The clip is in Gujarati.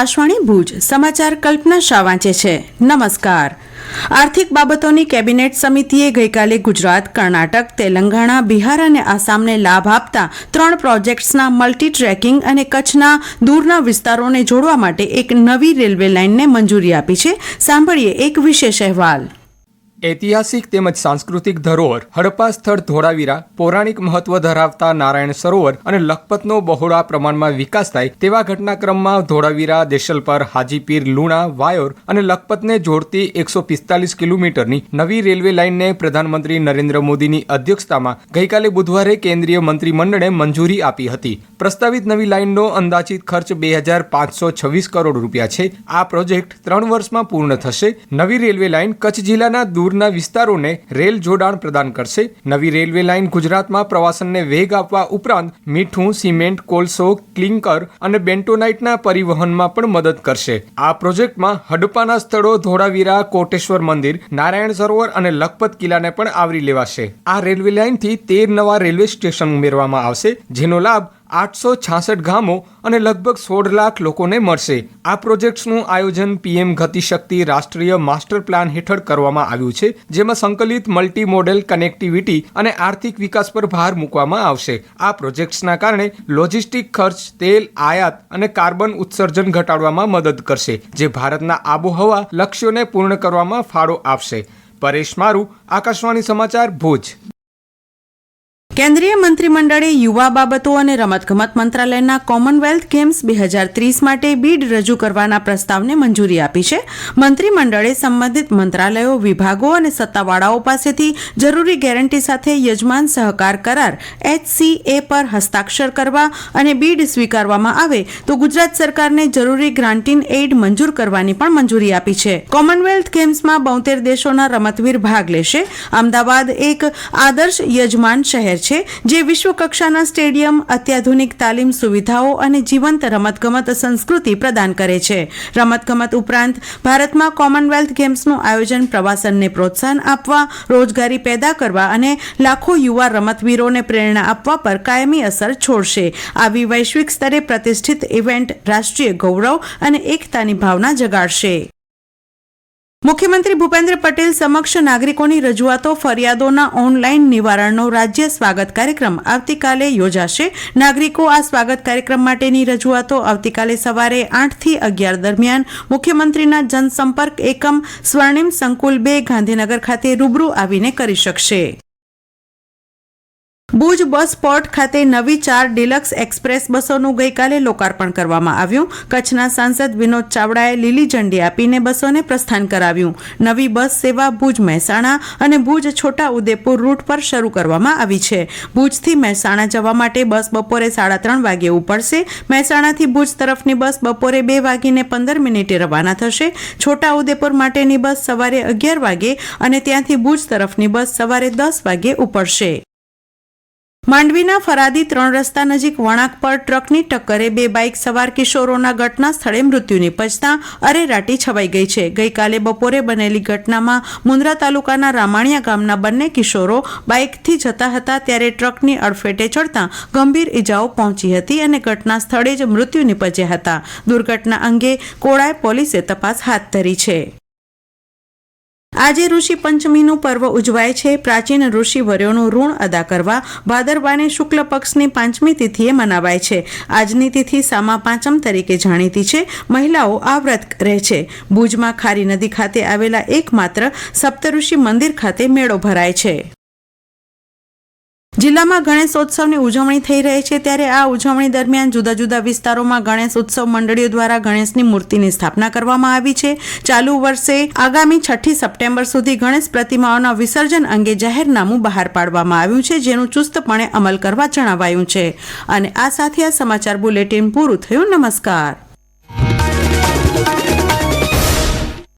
આકાશવાણી ભુજ. સમાચાર કલ્પના શાહ વાંચે છે. નમસ્કાર. આર્થિક બાબતોની કેબિનેટ સમિતિએ ગઈકાલે ગુજરાત, કર્ણાટક, તેલંગાણા, બિહાર અને આસામને લાભ આપતા ત્રણ પ્રોજેક્ટ્સના મલ્ટી ટ્રેકિંગ અને કચ્છના દૂરના વિસ્તારોને જોડવા માટે એક નવી રેલવે લાઇનને મંજૂરી આપી છે. સાંભળીએ એક વિશેષ અહેવાલ. ઐતિહાસિક તેમજ સાંસ્કૃતિક ધરોહર, હડપ્પા સ્થળ ધોળાવીરા, પૌરાણિક મહત્વ ધરાવતા નારાયણ સરોવર અને લખપતનો બહોળા પ્રમાણમાં વિકાસ થાય તેવા ઘટનાક્રમમાં ધોળાવીરા, દેશલપર, હાજીપીર, લુણા, વાયોર અને લખપતને જોડતી એકસો પિસ્તાલીસ કિલોમીટરની નવી રેલવે લાઇનને પ્રધાનમંત્રી નરેન્દ્ર મોદીની અધ્યક્ષતામાં ગઈકાલે બુધવારે કેન્દ્રીય મંત્રીમંડળે મંજૂરી આપી હતી. પ્રસ્તાવિત નવી લાઇનનો અંદાજિત ખર્ચ બે હજાર પાંચસો છવ્વીસ કરોડ રૂપિયા છે. આ પ્રોજેક્ટ ત્રણ વર્ષમાં પૂર્ણ થશે. નવી રેલવે લાઇન કચ્છ જિલ્લાના દૂરના વિસ્તારોને રેલ જોડાણ પ્રદાન કરશે. નવી રેલવે લાઇન ગુજરાતમાં પ્રવાસનને વેગ આપવા ઉપરાંત મીઠું, સિમેન્ટ, કોલસો, ક્લિંકર અને બેન્ટોનાઇટના પરિવહનમાં પણ મદદ કરશે. આ પ્રોજેક્ટમાં હડપાના સ્થળો ધોળાવીરા, કોટેશ્વર મંદિર, નારાયણ સરોવર અને લખપત કિલ્લાને પણ આવરી લેવાશે. આ રેલવે લાઇનથી તેર નવા રેલવે સ્ટેશન ઉમેરવામાં આવશે, જેનો લાભ આઠસો છાસઠ ગામો અને લગભગ સોળ લાખ લોકોને મળશે. આ પ્રોજેક્ટ્સનું આયોજન પીએમ ગતિશક્તિ રાષ્ટ્રીય માસ્ટર પ્લાન હેઠળ કરવામાં આવ્યું છે, જેમાં સંકલિત મલ્ટી મોડેલ કનેક્ટિવિટી અને આર્થિક વિકાસ પર ભાર મૂકવામાં આવશે. આ પ્રોજેક્ટ્સના કારણે લોજિસ્ટિક ખર્ચ, તેલ, આયાત અને કાર્બન ઉત્સર્જન ઘટાડવામાં મદદ કરશે, જે ભારતના આબોહવા લક્ષ્યોને પૂર્ણ કરવામાં ફાળો આપશે. પરેશ મારુ, આકાશવાણી સમાચાર ભુજ. કેન્દ્રીય મંત્રીમંડળે યુવા બાબતો અને રમતગમત મંત્રાલયના કોમનવેલ્થ ગેમ્સ બે હજાર ત્રીસ માટે બીડ રજૂ કરવાના પ્રસ્તાવને મંજૂરી આપી છે. મંત્રીમંડળે સંબંધિત મંત્રાલયો, વિભાગો અને સત્તાવાળાઓ પાસેથી જરૂરી ગેરંટી સાથે યજમાન સહકાર કરાર એચસીએ પર હસ્તાક્ષર કરવા અને બીડ સ્વીકારવામાં આવે તો ગુજરાત સરકારને જરૂરી ગ્રાન્ટીન એઇડ મંજૂર કરવાની પણ મંજૂરી આપી છે. કોમનવેલ્થ ગેમ્સમાં બોતેર દેશોના રમતવીર ભાગ લેશે. અમદાવાદ એક આદર્શ યજમાન શહેર છે. જે વિશ્વ કક્ષાના સ્ટેડિયમ, અત્યાધુનિક તાલીમ સુવિધાઓ અને જીવંત રમતગમત સંસ્કૃતિ પ્રદાન કરે છે. રમતગમત ઉપરાંત ભારતમાં કોમનવેલ્થ ગેમ્સનું આયોજન પ્રવાસનને પ્રોત્સાહન આપવા, રોજગારી પેદા કરવા અને લાખો યુવા રમતવીરોને પ્રેરણા આપવા પર કાયમી અસર છોડશે. આવી વૈશ્વિક સ્તરે પ્રતિષ્ઠિત ઇવેન્ટ રાષ્ટ્રીય ગૌરવ અને એકતાની ભાવના જગાડશે. મુખ્યમંત્રી ભૂપેન્દ્ર પટેલ સમક્ષ નાગરિકોની રજૂઆતો, ફરિયાદોના ઓનલાઈન નિવારણનો રાજ્ય સ્વાગત કાર્યક્રમ આવતીકાલે યોજાશે. નાગરિકો આ સ્વાગત કાર્યક્રમ માટેની રજૂઆતો આવતીકાલે સવારે આઠથી અગિયાર દરમિયાન મુખ્યમંત્રીના જનસંપર્ક એકમ સ્વર્ણિમ સંકુલ બે ગાંધીનગર ખાતે રૂબરૂ આવીને કરી શકશે. ભુજ બસ પોર્ટ ખાતે નવી ચાર ડિલક્સ એક્સપ્રેસ બસોનું ગઈકાલે લોકાર્પણ કરવામાં આવ્યું. કચ્છના સાંસદ વિનોદ ચાવડાએ લીલી ઝંડી આપીને બસોને પ્રસ્થાન કરાવ્યું. નવી બસ સેવા ભુજ મહેસાણા અને ભુજ છોટા ઉદેપુર રૂટ પર શરૂ કરવામાં આવી છે. ભુજથી મહેસાણા જવા માટે બસ બપોરે સાડા ત્રણ વાગે ઉપડશે. મહેસાણાથી ભુજ તરફની બસ બપોરે બે વાગીને પંદર મિનિટે રવાના થશે. છોટા ઉદેપુર માટેની બસ સવારે અગિયાર વાગે અને ત્યાંથી ભુજ તરફની બસ સવારે દસ વાગે ઉપડશે. માંડવીના ફરાદી ત્રણ રસ્તા નજીક વણાક પર ટ્રકની ટક્કરે બે બાઇક સવાર કિશોરોના ઘટના સ્થળે મૃત્યુ નિપજતા અરેરાટી છવાઈ ગઈ છે. ગઈકાલે બપોરે બનેલી ઘટનામાં મુન્દ્રા તાલુકાના રામાણિયા ગામના બંને કિશોરો બાઇકથી જતા હતા ત્યારે ટ્રકની અડફેટે ચડતા ગંભીર ઇજાઓ પહોંચી હતી અને ઘટના સ્થળે જ મૃત્યુ નિપજ્યા હતા. દુર્ઘટના અંગે કોળાય પોલીસે તપાસ હાથ ધરી છે. આજે ઋષિ પંચમીનું પર્વ ઉજવાય છે. પ્રાચીન ઋષિવર્યોનું ઋણ અદા કરવા ભાદરવાને શુક્લ પક્ષની પાંચમી તિથિએ મનાવાય છે. આજની તિથિ સામા પાંચમ તરીકે જાણીતી છે. મહિલાઓ આ વ્રત રહે છે. ભુજમાં ખારી નદી ખાતે આવેલા એકમાત્ર સપ્તઋષિ મંદિર ખાતે મેળો ભરાય છે. જિલ્લામાં ગણેશોત્સવની ઉજવણી થઈ રહી છે ત્યારે આ ઉજવણી દરમિયાન જુદા જુદા વિસ્તારોમાં ગણેશ ઉત્સવ મંડળીઓ દ્વારા ગણેશની મૂર્તિની સ્થાપના કરવામાં આવી છે. ચાલુ વર્ષે આગામી છઠ્ઠી સપ્ટેમ્બર સુધી ગણેશ પ્રતિમાઓના વિસર્જન અંગે જાહેરનામું બહાર પાડવામાં આવ્યું છે, જેનું ચુસ્તપણે અમલ કરવા જણાવાયું છે. અને આ સાથે આ સમાચાર બુલેટિન પૂરું થયું. નમસ્કાર.